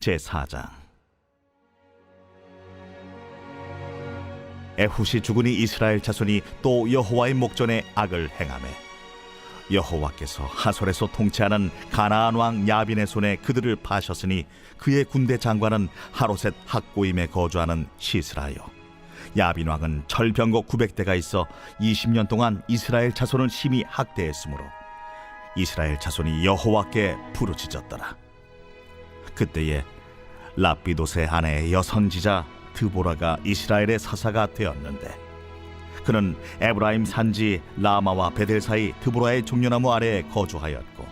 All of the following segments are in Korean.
제 4장. 에훗이 죽으니 이스라엘 자손이 또 여호와의 목전에 악을 행하매 여호와께서 하솔에서 통치하는 가나안 왕 야빈의 손에 그들을 파셨으니 그의 군대 장관은 하로셋 학고임에 거주하는 시스라요. 야빈 왕은 철병거 900대가 있어 20년 동안 이스라엘 자손을 심히 학대했으므로 이스라엘 자손이 여호와께 부르짖었더라 그때에 라피도세 아내 여선지자 드보라가 이스라엘의 사사가 되었는데 그는 에브라임 산지 라마와 베델 사이 드보라의 종려나무 아래에 거주하였고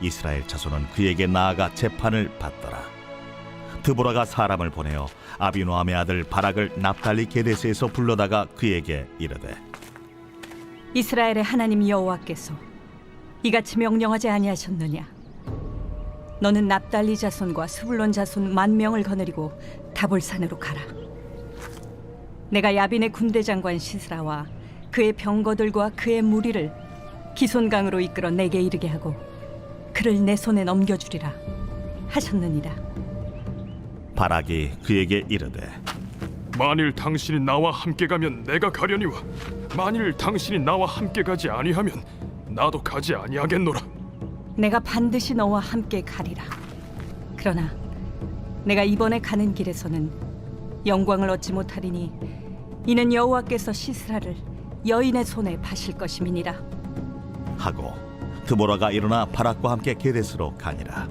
이스라엘 자손은 그에게 나아가 재판을 받더라 드보라가 사람을 보내어 아비노함의 아들 바락을 납달리 게데스에서 불러다가 그에게 이르되 이스라엘의 하나님 여호와께서 이같이 명령하지 아니하셨느냐? 너는 납달리 자손과 스불론 자손 만 명을 거느리고 다볼산으로 가라. 내가 야빈의 군대 장관 시스라와 그의 병거들과 그의 무리를 기손강으로 이끌어 내게 이르게 하고 그를 내 손에 넘겨주리라 하셨느니라. 바락이 그에게 이르되 만일 당신이 나와 함께 가면 내가 가려니와 만일 당신이 나와 함께 가지 아니하면 나도 가지 아니하겠노라 내가 반드시 너와 함께 가리라. 그러나 내가 이번에 가는 길에서는 영광을 얻지 못하리니 이는 여호와께서 시스라를 여인의 손에 파실 것임이니라. 하고 드보라가 일어나 바락과 함께 게데스로 가니라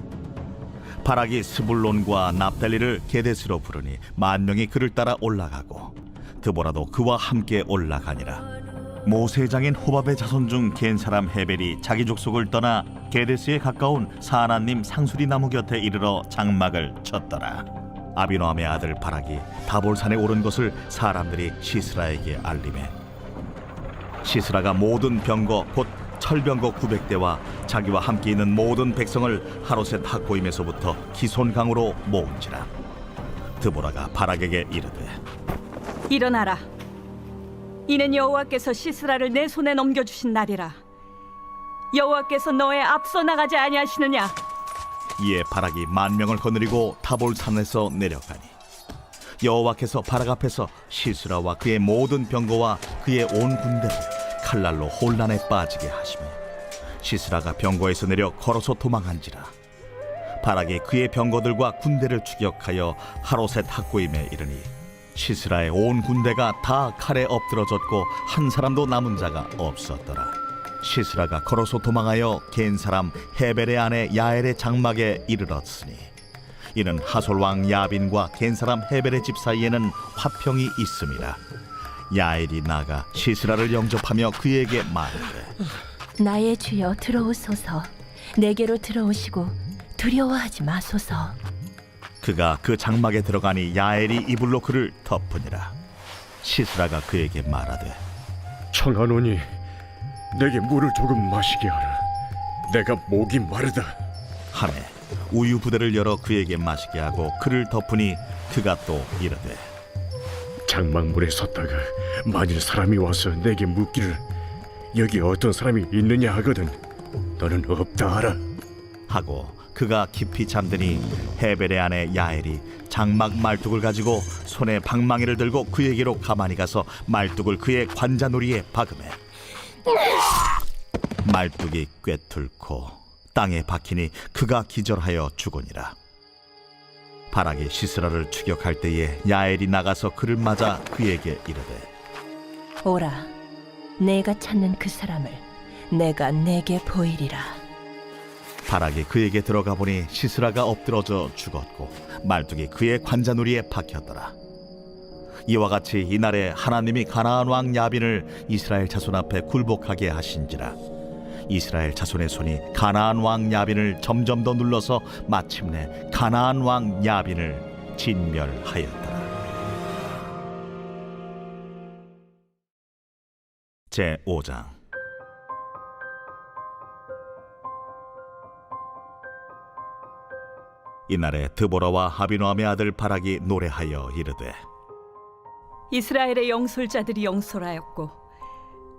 바락이 스불론과 납달리를 게데스로 부르니 만 명이 그를 따라 올라가고 드보라도 그와 함께 올라가니라 모세장인 호밥의 자손 중 겐 사람 헤벨이 자기 족속을 떠나 게데스에 가까운 사하나님 상수리 나무 곁에 이르러 장막을 쳤더라. 아비노함의 아들 바락이 다볼산에 오른 것을 사람들이 시스라에게 알림해 시스라가 모든 병거 곧 철병거 900대와 자기와 함께 있는 모든 백성을 하로셋 학고임에서부터 기손강으로 모은지라. 드보라가 바락에게 이르되 일어나라. 이는 여호와께서 시스라를 내 손에 넘겨주신 날이라. 여호와께서 너의 앞서 나가지 아니하시느냐? 이에 바락이 만 명을 거느리고 타볼 산에서 내려가니 여호와께서 바락 앞에서 시스라와 그의 모든 병거와 그의 온 군대를 칼날로 혼란에 빠지게 하시며 시스라가 병거에서 내려 걸어서 도망한지라 바락이 그의 병거들과 군대를 추격하여 하로셋 학고임에 이르니 시스라의 온 군대가 다 칼에 엎드러졌고 한 사람도 남은 자가 없었더라. 시스라가 걸어서 도망하여 겐 사람 헤벨의 아내 야엘의 장막에 이르렀으니 이는 하솔 왕 야빈과 겐 사람 헤벨의 집 사이에는 화평이 있음이라. 야엘이 나가 시스라를 영접하며 그에게 말하되 나의 주여 들어오소서. 내게로 들어오시고 두려워하지 마소서 그가 그 장막에 들어가니 야엘이 이불로 그를 덮으니라 시스라가 그에게 말하되 청하노니 내게 물을 조금 마시게 하라. 내가 목이 마르다. 하매 우유 부대를 열어 그에게 마시게 하고 그를 덮으니 그가 또 이르되 장막물에 섰다가 만일 사람이 와서 내게 묻기를 여기 어떤 사람이 있느냐 하거든 너는 없다 하라. 하고 그가 깊이 잠드니 헤벨의 아내 야엘이 장막 말뚝을 가지고 손에 방망이를 들고 그에게로 가만히 가서 말뚝을 그의 관자놀이에 박음해 말뚝이 꿰뚫고 땅에 박히니 그가 기절하여 죽으니라. 바락이 시스라를 추격할 때에 야엘이 나가서 그를 맞아 그에게 이르되 오라 내가 찾는 그 사람을 내가 내게 보이리라 바락이 그에게 들어가 보니 시스라가 엎드러져 죽었고 말뚝이 그의 관자놀이에 박혔더라. 이와 같이 이날에 하나님이 가나안 왕 야빈을 이스라엘 자손 앞에 굴복하게 하신지라. 이스라엘 자손의 손이 가나안 왕 야빈을 점점 더 눌러서 마침내 가나안 왕 야빈을 진멸하였더라. 제 5장 이날에 드보라와 하비노함의 아들 바락이 노래하여 이르되 이스라엘의 영솔자들이 영솔하였고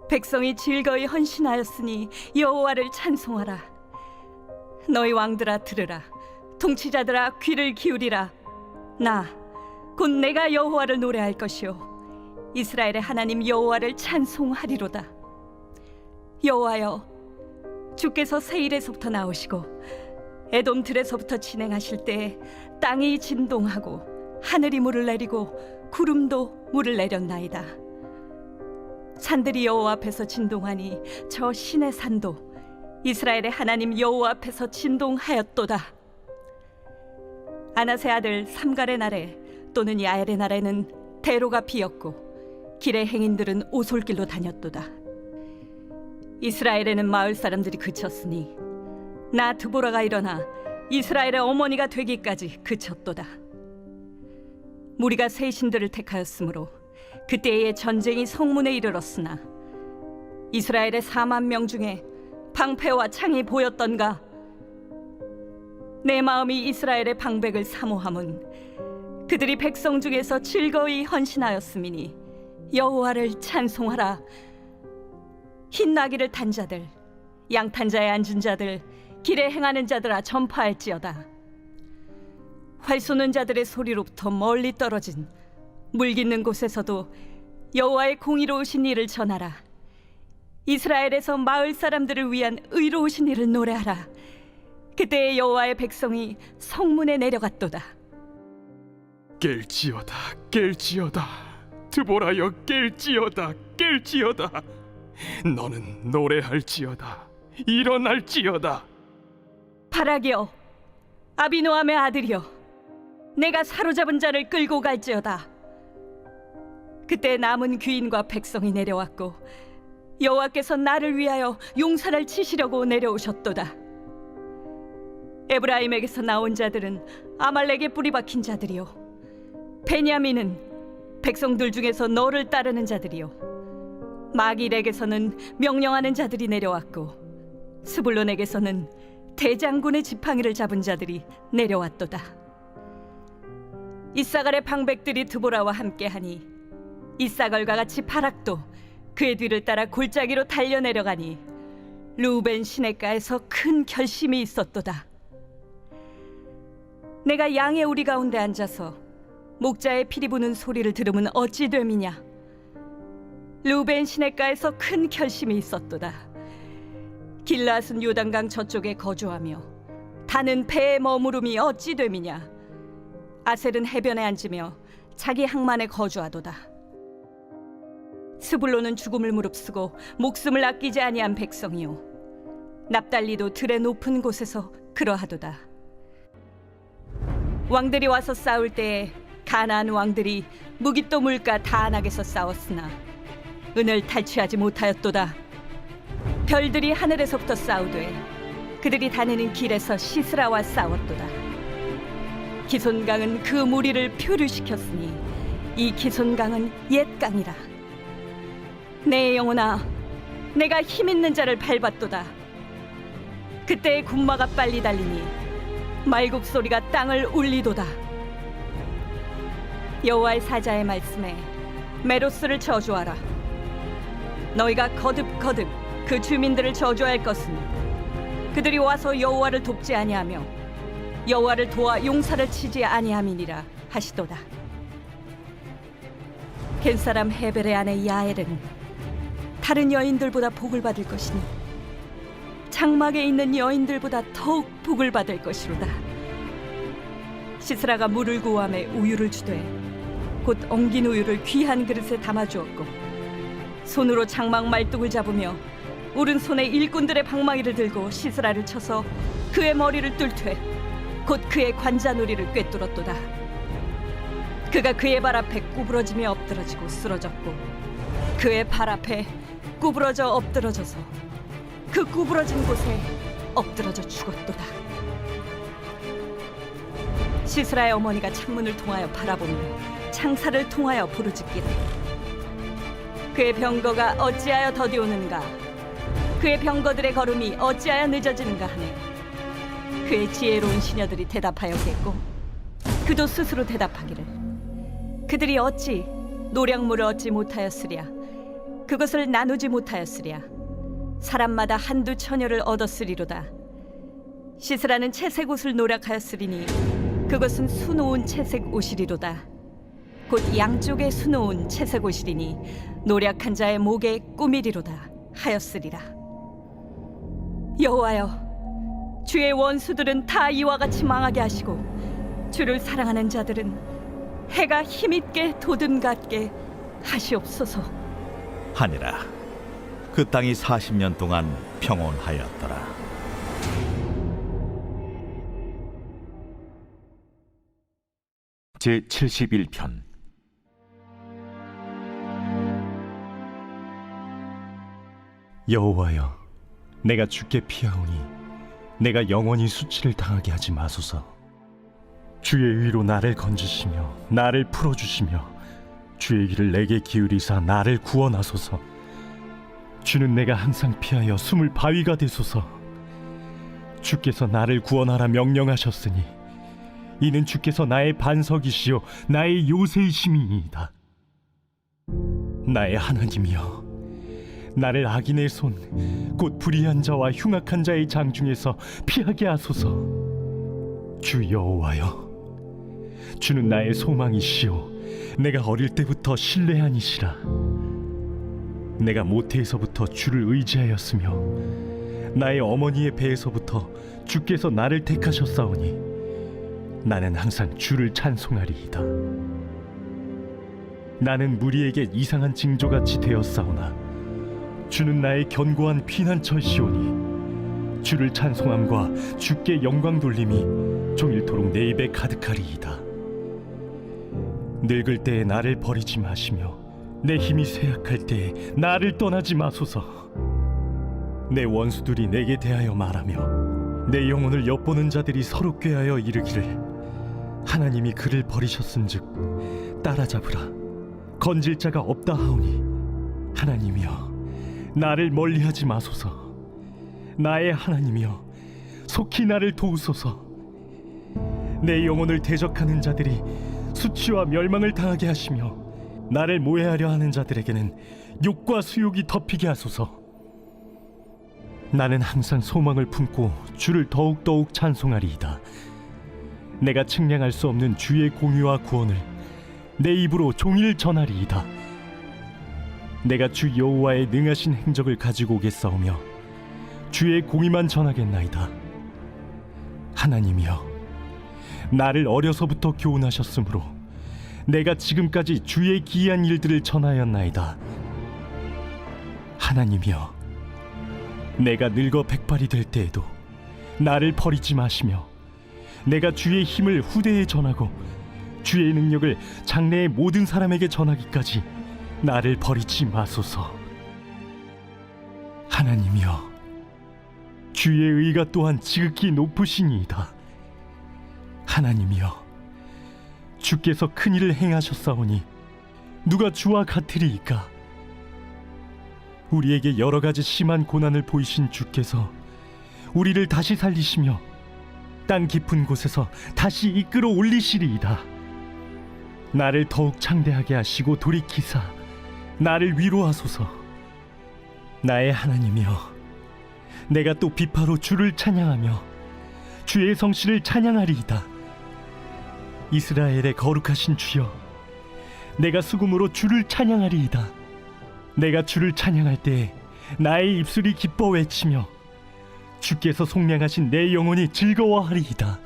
백성이 즐거이 헌신하였으니 여호와를 찬송하라. 너희 왕들아 들으라. 통치자들아 귀를 기울이라 나 곧 내가 여호와를 노래할 것이요 이스라엘의 하나님 여호와를 찬송하리로다 여호와여 주께서 세일에서부터 나오시고 에돔 들에서부터 진행하실 때 땅이 진동하고 하늘이 물을 내리고 구름도 물을 내렸나이다 산들이 여호와 앞에서 진동하니 저 신의 산도 이스라엘의 하나님 여호와 앞에서 진동하였도다. 아나세 아들 삼갈의 날에 또는 야엘의 날에는 대로가 비었고 길의 행인들은 오솔길로 다녔도다. 이스라엘에는 마을 사람들이 그쳤으니 나 드보라가 일어나 이스라엘의 어머니가 되기까지 그쳤도다. 무리가 새 신들을 택하였으므로 그때의 전쟁이 성문에 이르렀으나 이스라엘의 4만 명 중에 방패와 창이 보였던가 내 마음이 이스라엘의 방백을 사모함은 그들이 백성 중에서 즐거이 헌신하였음이니 여호와를 찬송하라 흰 나귀를 탄 자들 양탄 자에 앉은 자들 길에 행하는 자들아 전파할지어다 활 쏘는 자들의 소리로부터 멀리 떨어진 물 깃는 곳에서도 여호와의 공의로우신 일을 전하라. 이스라엘에서 마을 사람들을 위한 의로우신 일을 노래하라. 그때 여호와의 백성이 성문에 내려갔도다. 깰지어다 깰지어다 드보라여 깰지어다 깰지어다 너는 노래할지어다 일어날지어다 바라기여, 아비노함의 아들이여, 내가 사로잡은 자를 끌고 갈지어다. 그때 남은 귀인과 백성이 내려왔고 여호와께서 나를 위하여 용사를 치시려고 내려오셨도다. 에브라임에게서 나온 자들은 아말렉에 뿌리 박힌 자들이요, 베냐민은 백성들 중에서 너를 따르는 자들이요, 마길에게서는 명령하는 자들이 내려왔고 스불론에게서는 대장군의 지팡이를 잡은 자들이 내려왔도다. 이사갈의 방백들이 드보라와 함께하니 이사갈과 같이 바락도 그의 뒤를 따라 골짜기로 달려 내려가니 루벤 시내가에서 큰 결심이 있었도다. 내가 양의 우리 가운데 앉아서 목자의 피리 부는 소리를 들으면 어찌 됨이냐? 루벤 시내가에서 큰 결심이 있었도다. 길라앗은 요단강 저쪽에 거주하며 다는 배에 머무름이 어찌 됨이냐? 아셀은 해변에 앉으며 자기 항만에 거주하도다. 스불로는 죽음을 무릅쓰고 목숨을 아끼지 아니한 백성이요 납달리도 들의 높은 곳에서 그러하도다. 왕들이 와서 싸울 때에 가나안 왕들이 무기또 물가 다안악에서 싸웠으나 은을 탈취하지 못하였도다. 별들이 하늘에서부터 싸우되 그들이 다니는 길에서 시스라와 싸웠도다. 기손강은 그 무리를 표류시켰으니 이 기손강은 옛 강이라. 내 영혼아, 내가 힘 있는 자를 밟았도다. 그때의 군마가 빨리 달리니 말국 소리가 땅을 울리도다. 여호와의 사자의 말씀에 메로스를 저주하라. 너희가 거듭 거듭 그 주민들을 저주할 것은 그들이 와서 여호와를 돕지 아니하며 여호와를 도와 용사를 치지 아니함이니라 하시도다. 겐 사람 헤벨의 아내 야엘은 다른 여인들보다 복을 받을 것이니 장막에 있는 여인들보다 더욱 복을 받을 것이로다. 시스라가 물을 구함에 우유를 주되 곧 엉긴 우유를 귀한 그릇에 담아 주었고 손으로 장막 말뚝을 잡으며 오른손에 일꾼들의 방망이를 들고 시스라를 쳐서 그의 머리를 뚫되 곧 그의 관자놀이를 꿰뚫었도다. 그가 그의 발 앞에 구부러지며 엎드러지고 쓰러졌고 그의 발 앞에 구부러져 엎드러져서 그 구부러진 곳에 엎드러져 죽었도다. 시스라의 어머니가 창문을 통하여 바라보며 창살을 통하여 부르짖기를 그의 병거가 어찌하여 더디오는가 그의 병거들의 걸음이 어찌하여 늦어지는가 하네. 그의 지혜로운 시녀들이 대답하였겠고 그도 스스로 대답하기를. 그들이 어찌 노량물을 얻지 못하였으랴? 그것을 나누지 못하였으랴? 사람마다 한두 처녀를 얻었으리로다. 씻으라는 채색 옷을 노력하였으리니 그것은 수놓은 채색 옷이리로다. 곧 양쪽에 수놓은 채색 옷이리니 노력한 자의 목에 꾸미리로다 하였으리라. 여호와여, 주의 원수들은 다 이와 같이 망하게 하시고 주를 사랑하는 자들은 해가 힘있게 돋음 같게 하시옵소서. 하니라 그 땅이 40년 동안 평온하였더라 제 71편 여호와여, 내가 주께 피하오니 내가 영원히 수치를 당하게 하지 마소서. 주의 의로 나를 건지시며 나를 풀어주시며 주의 길을 내게 기울이사 나를 구원하소서. 주는 내가 항상 피하여 숨을 바위가 되소서. 주께서 나를 구원하라 명령하셨으니 이는 주께서 나의 반석이시요 나의 요새이심이니이다. 나의 하나님이여 나를 악인의 손 곧 불의한 자와 흉악한 자의 장 중에서 피하게 하소서. 주 여호와여 주는 나의 소망이시오. 내가 어릴 때부터 신뢰하니시라. 내가 모태에서부터 주를 의지하였으며 나의 어머니의 배에서부터 주께서 나를 택하셨사오니 나는 항상 주를 찬송하리이다. 나는 무리에게 이상한 징조같이 되었사오나 주는 나의 견고한 피난처시오니 주를 찬송함과 주께 영광 돌림이 종일토록 내 입에 가득하리이다. 늙을 때에 나를 버리지 마시며 내 힘이 쇠약할 때에 나를 떠나지 마소서. 내 원수들이 내게 대하여 말하며 내 영혼을 엿보는 자들이 서로 꾀하여 이르기를 하나님이 그를 버리셨은즉 따라잡으라. 건질 자가 없다 하오니 하나님이여 나를 멀리하지 마소서. 나의 하나님이여, 속히 나를 도우소서. 내 영혼을 대적하는 자들이 수치와 멸망을 당하게 하시며 나를 모해하려 하는 자들에게는 욕과 수욕이 덮이게 하소서. 나는 항상 소망을 품고 주를 더욱더욱 찬송하리이다. 내가 측량할 수 없는 주의 공의와 구원을 내 입으로 종일 전하리이다. 내가 주 여호와의 능하신 행적을 가지고 오겠사오며 주의 공의만 전하겠나이다. 하나님이여, 나를 어려서부터 교훈하셨으므로 내가 지금까지 주의 기이한 일들을 전하였나이다. 하나님이여, 내가 늙어 백발이 될 때에도 나를 버리지 마시며 내가 주의 힘을 후대에 전하고 주의 능력을 장래의 모든 사람에게 전하기까지 나를 버리지 마소서. 하나님이여, 주의 의가 또한 지극히 높으시니이다. 하나님이여, 주께서 큰 일을 행하셨사오니 누가 주와 같으리이까? 우리에게 여러 가지 심한 고난을 보이신 주께서 우리를 다시 살리시며 땅 깊은 곳에서 다시 이끌어 올리시리이다. 나를 더욱 창대하게 하시고 돌이키사 나를 위로하소서. 나의 하나님이여, 내가 또 비파로 주를 찬양하며 주의 성실을 찬양하리이다. 이스라엘의 거룩하신 주여, 내가 수금으로 주를 찬양하리이다. 내가 주를 찬양할 때 나의 입술이 기뻐 외치며 주께서 속량하신 내 영혼이 즐거워하리이다.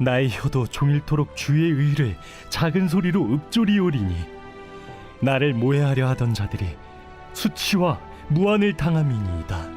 나의 혀도 종일토록 주의 의를 작은 소리로 읊조리오리니 나를 모해하려 하던 자들이 수치와 무한을 당함이니이다.